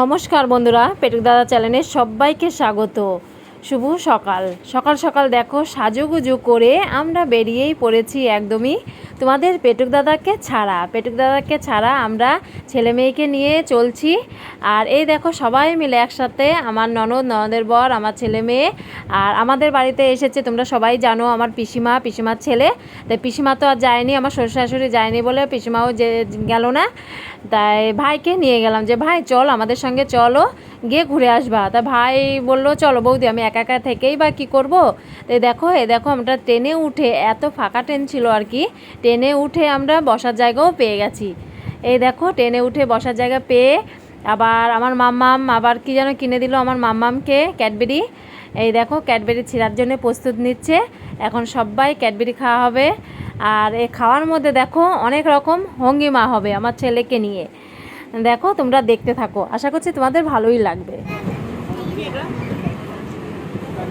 নমস্কার বন্ধুরা পেটুক দাদা চ্যানেলে সবাইকে স্বাগত। শুভ সকাল। সকাল সকাল দেখো, সাজুগুজু করে আমরা বেরিয়েই পড়েছি একদমই তোমাদের পেটুক দাদাকে ছাড়া। পেটুক দাদাকে ছাড়া আমরা ছেলে মেয়েকে নিয়ে চলছি। আর এই দেখো, সবাই মিলে একসাথে আমার ননদ, ননদের বর, আমার ছেলে মেয়ে আর আমাদের বাড়িতে এসেছে, তোমরা সবাই জানো আমার পিসিমা, পিসিমার ছেলে। তাই পিসিমা তো আর যায়নি, আমার শ্বশুর শাশুড়ি যায়নি বলে পিসিমাও যে গেল না। তাই ভাইকে নিয়ে গেলাম যে, ভাই, চল আমাদের সঙ্গে চলো, গিয়ে ঘুরে আসবা। তা ভাই বলল, চলো বৌদি, আমি একা একা থেকেই বা কী করব? তো দেখো, এ দেখো আমরা ট্রেনে উঠে এত ফাঁকা ট্রেন ছিল আর কি, ট্রেনে উঠে আমরা বসার জায়গাও পেয়ে গেছি। এই দেখো, ট্রেনে উঠে বসার জায়গা পেয়ে আবার আমার মাম্মাম আবার কি যেন কিনে দিল আমার মাম্মামকে ক্যাডবেরি। এই দেখো, ক্যাডবেরি ছিঁড়ার জন্য প্রস্তুত নিচ্ছে। এখন সবাই ক্যাডবেরি খাওয়া হবে। আর এই খাওয়ার মধ্যে দেখো, অনেক রকম হঙ্গিমা হবে আমার ছেলেকে নিয়ে। দেখো, তোমরা দেখতে থাকো। আশা করছি তোমাদের ভালোই লাগবে।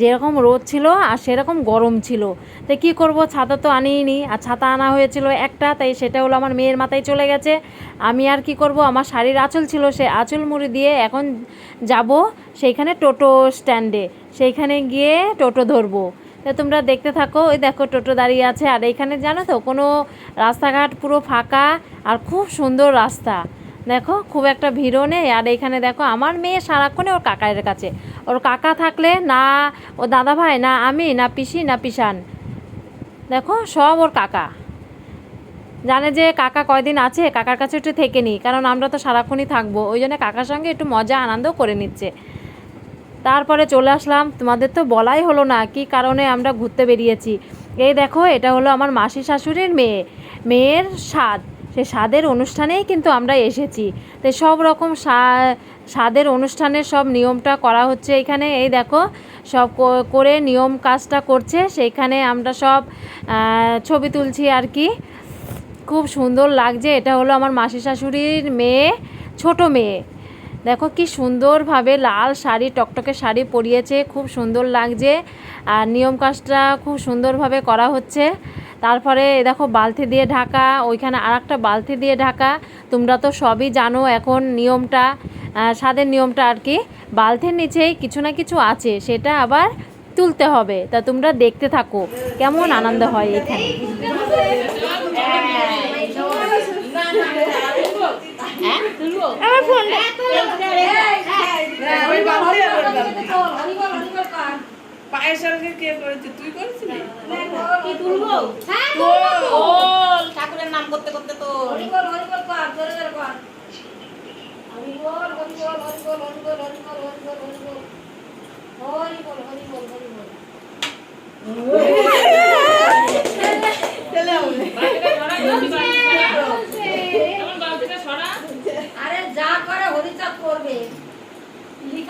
যেরকম রোদ ছিল আর সেরকম গরম ছিল। তো কী করব? ছাতা তো আনিনি আর ছাতা আনা হয়েছিল একটা, তাই সেটা হলো আমার মেয়ের মাথায় চলে গেছে। আমি আর কি করব? আমার শাড়ির আঁচল ছিল, সে আঁচল মুড়ি দিয়ে এখন যাব সেইখানে টোটো স্ট্যান্ডে। সেইখানে গিয়ে টোটো ধরবো। তো তোমরা দেখতে থাকো, ওই দেখো টোটো দাঁড়িয়ে আছে। আর এইখানে জানো তো, কোনো রাস্তাঘাট পুরো ফাঁকা আর খুব সুন্দর রাস্তা। দেখো, খুব একটা ভিড়ও নেই। আর এইখানে দেখো, আমার মেয়ে সারাক্ষণে ওর কাকার কাছে। ওর কাকা থাকলে না ও দাদা ভাই না আমি, না পিসি, না পিসান। দেখো, সব ওর কাকা। জানে যে কাকা কয়দিন আছে, কাকার কাছে একটু থেকে নিই, কারণ আমরা তো সারাক্ষণই থাকব। ওই জন্য কাকার সঙ্গে একটু মজা আনন্দ করে নিচ্ছে। তারপরে চলে আসলাম। তোমাদের তো বলাই হলো না কি কারণে আমরা ঘুরতে বেরিয়েছি। এই দেখো, এটা হলো আমার মাসি শাশুড়ির মেয়ে। মেয়ের স্বাদ। সে স্বাদের অনুষ্ঠানেই কিন্তু আমরা এসেছি। তো সব রকম স্বা- স্বাদের অনুষ্ঠানের সব নিয়মটা করা হচ্ছে এখানে। এই দেখো, সব করে নিয়ম কাজটা করছে। সেইখানে আমরা সব ছবি তুলছি আর কি। খুব সুন্দর লাগছে। এটা হলো আমার মাসি শাশুড়ির মেয়ে, ছোট মেয়ে। দেখো কি সুন্দরভাবে লাল শাড়ি, টকটকে শাড়ি পরিয়েছে। খুব সুন্দর লাগছে। আর নিয়ম কাজটা খুব সুন্দরভাবে করা হচ্ছে। তারপরে দেখো বালতি দিয়ে ঢাকা ওইখানে আর একটা বালতি দিয়ে ঢাকা তোমরা তো সবই জানো এখন নিয়মটা স্বাদের নিয়মটা আর কি বালতির নিচেই কিছু না কিছু আছে সেটা আবার তুলতে হবে তা তোমরা দেখতে থাকো কেমন আনন্দ হয় এখানে পায়ের সঙ্গে কে করেছে? তুই করেছিলি? ঠাকুরের নাম করতে করতে তো। আরে যা করে হরিচাঁদ করবে।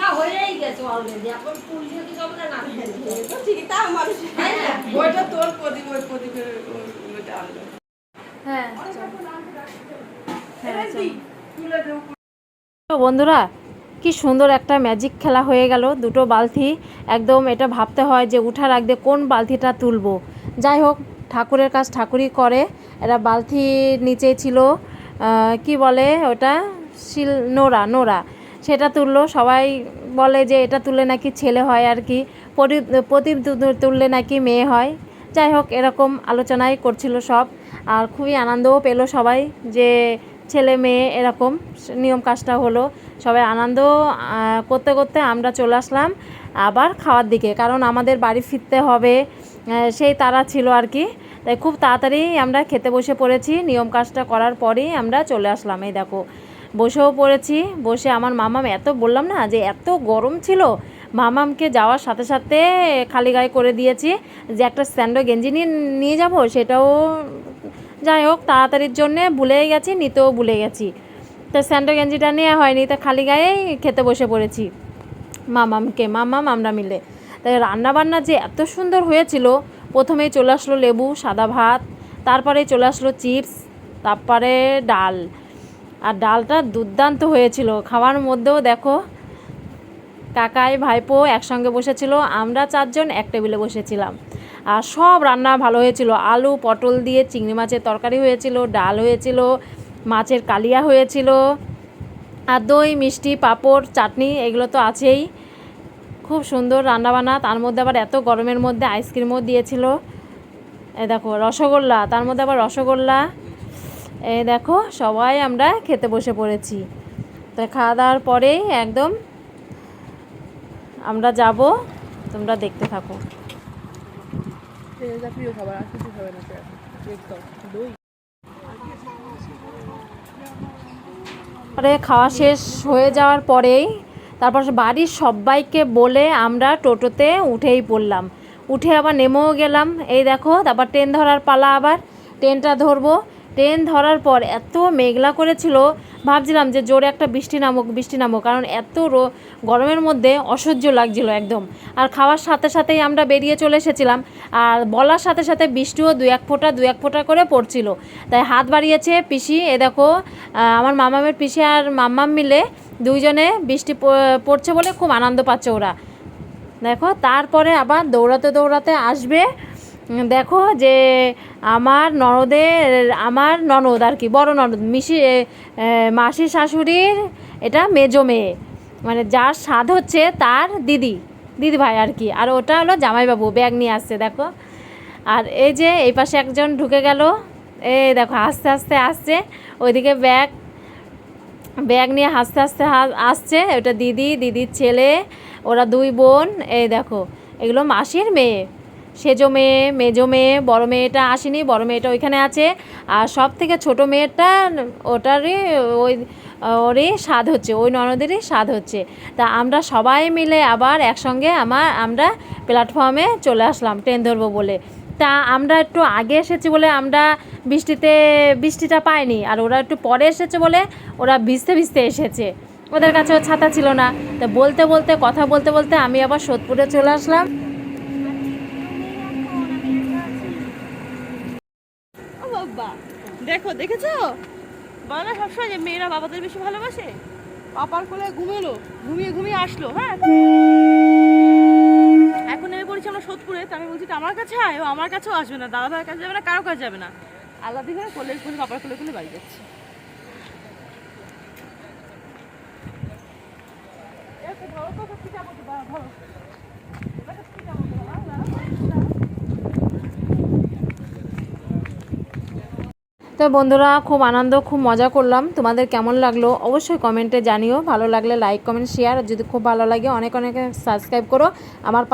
লিখা হয়েই গেছে অলরেডি এখন পুলিশে কি সব না ঠিকই তা মানুষ। তাই ওইটা তোর প্রদীপ ওই প্রদীপের ওইটা আনলো। হ্যাঁ তো বন্ধুরা কি সুন্দর একটা ম্যাজিক খেলা হয়ে গেল দুটো বালতি। একদম এটা ভাবতে হয় যে উঠার আগে কোন বালতিটা তুলবো। যাই হোক ঠাকুরের কাজ ঠাকুরই করে। এটা বালতির নিচে ছিল কি বলে ওটা? শিল নোরা নোরা সেটা তুললো। সবাই বলে যে এটা তুললে নাকি ছেলে হয় আর কি। প্রদীপ প্রদীপ তুললে নাকি মেয়ে হয়। যাই হোক, এরকম আলোচনাই করছিল সব। আর খুবই আনন্দও পেল সবাই যে ছেলে মেয়ে এরকম নিয়ম কাজটা হলো। সবাই আনন্দ করতে করতে আমরা চলে আসলাম আবার খাওয়ার দিকে। কারণ আমাদের বাড়ি ফিরতে হবে সেই তারা ছিল আর কি। তাই খুব তাড়াতাড়ি আমরা খেতে বসে পড়েছি। নিয়ম কাজটা করার পরেই আমরা চলে আসলাম। এই দেখো বসেও পড়েছি, বসে আমার মামাম এত বললাম না যে এত গরম ছিল, মামামকে যাওয়ার সাথে সাথে খালি গায়ে করে দিয়েছি যে একটা স্যান্ডো গেঞ্জি নিয়ে নিয়ে যাব সেটাও যাই হোক তাড়াতাড়ির জন্যে ভুলেই গেছি, নিতেও ভুলে গেছি। তো স্যান্ডো গেঞ্জিটা নেওয়া হয়নি, তা খালি গায়েই খেতে বসে পড়েছি মামামকে, মামাম আমরা মিলে। তাই রান্নাবান্না যে এত সুন্দর হয়েছিল, প্রথমেই চলে আসলো লেবু, সাদা ভাত তারপরে চলে আসলো চিপস, তারপরে ডাল। ডালটা দুর্দান্ত হয়েছিল। খাওয়ার মধ্যেও দেখো, কাকাই, ভাইপো একসঙ্গে বসেছিল। আমরা চারজন এক টেবিলে বসেছিলাম। আর সব রান্না ভালো হয়েছিল। আলু, পটল দিয়ে চিংড়ি মাছের তরকারি হয়েছিল, ডাল হয়েছিল, মাছের কালিয়া হয়েছিল, আর দই, মিষ্টি, পাঁপড়, চাটনি এগুলো তো আছেই। খুব সুন্দর রান্নাবান্না। তার মধ্যে আবার এত গরমের মধ্যে আইসক্রিমও দিয়েছিল। এ দেখো, রসগোল্লা, তার মধ্যে আবার রসগোল্লা এই দেখো সবাই আমরা খেতে বসে পড়েছি। তো খাওয়া দাওয়ার পরেই একদম আমরা যাব তোমরা দেখতে থাকো। পরে খাওয়া শেষ হয়ে যাওয়ার পরেই তারপর বাড়ির সবাইকে বলে আমরা টোটোতে উঠেই পড়লাম। উঠে আবার নেমেও গেলাম। এই দেখো তারপর ট্রেন ধরার পালা আবার। ট্রেনটা ধরবো। ট্রেন ধরার পর এত মেঘলা করেছিল, ভাবছিলাম যে জোরে একটা বৃষ্টি নামুক বৃষ্টি নামুক, কারণ এত গরমের মধ্যে অসহ্য লাগছিল একদম। আর খাওয়ার সাথে সাথেই আমরা বেরিয়ে চলে এসেছিলাম, আর বলার সাথে সাথে বৃষ্টিও দু এক ফোঁটা, দু এক ফোঁটা করে পড়ছিল। তাই হাত বাড়িয়েছে পিসি, এ দেখো আমার মামামের পিসি আর মাম্মাম মিলে দুইজনে বৃষ্টি পড়ছে বলে খুব আনন্দ পাচ্ছে ওরা। দেখো, তারপরে আবার দৌড়াতে দৌড়াতে আসবে দেখো যে আমার ননদের, আমার ননদ আর কি, বড় ননদ, মিশি মাসির শাশুড়ির এটা মেজো মেয়ে। মানে যার স্বাদ হচ্ছে তার দিদি দিদি ভাই আর কি। আর ওটা হলো জামাইবাবু, ব্যাগ নিয়ে আসছে, দেখো। আর এই যে এই পাশে একজন ঢুকে গেল, এই দেখো, আস্তে আস্তে আসছে। ওইদিকে ব্যাগ ব্যাগ নিয়ে হাসতে হাসতে আসছে। ওটা দিদি, দিদির ছেলে, ওরা দুই বোন, এই দেখো, এগুলো মাসির মেয়ে। সেজো মেয়ে, মেজো মেয়ে, বড়ো মেয়েটা আসেনি, বড় মেয়েটা ওইখানে আছে। আর সব থেকে ছোট মেয়েটা ওটারই ওই, ওরই স্বাদ হচ্ছে, ওই ননদেরই স্বাদ হচ্ছে। তা আমরা সবাই মিলে আবার একসঙ্গে আমার, আমরা প্ল্যাটফর্মে চলে আসলাম, ট্রেন ধরবো বলে। তা আমরা একটু আগে এসেছি বলে আমরা বৃষ্টিতে, বৃষ্টিটা পাইনি, আর ওরা একটু পরে এসেছে বলে ওরা ভিজতে ভিজতে এসেছে। ওদের কাছেও ছাতা ছিল না। তা বলতে বলতে, কথা বলতে বলতে আমি আবার সোদপুরে চলে আসলাম ও বাবা দেখো দেখেছ? বলে না সবসময় যে মেয়েরা বাবাদের বেশি ভালোবাসে? পাপার কোলে ঘুমেলো ঘুমিয়ে ঘুমিয়ে আসলো হ্যাঁ? এখন আমি বলছি আমরা সোদপুরে তো আমি বলছি আমার কাছে আয় ও আমার কাছেও আসবে না দাদা ভাইয়ের কাছে যাবে না কারও কাছে যাবে না। আল্লাহ দিকে কোলে কোলে পাপার কোলে কোলে বাড়ি যাচ্ছে। তো বন্ধুরা, খুব আনন্দ, খুব মজা করলাম। তোমাদের কেমন লাগল অবশ্যই কমেন্টে জানিও। ভালো লাগলে লাইক কমেন্ট শেয়ার যদি খুব ভালো লাগে, অনেক অনেক সাবস্ক্রাইব করো। আমার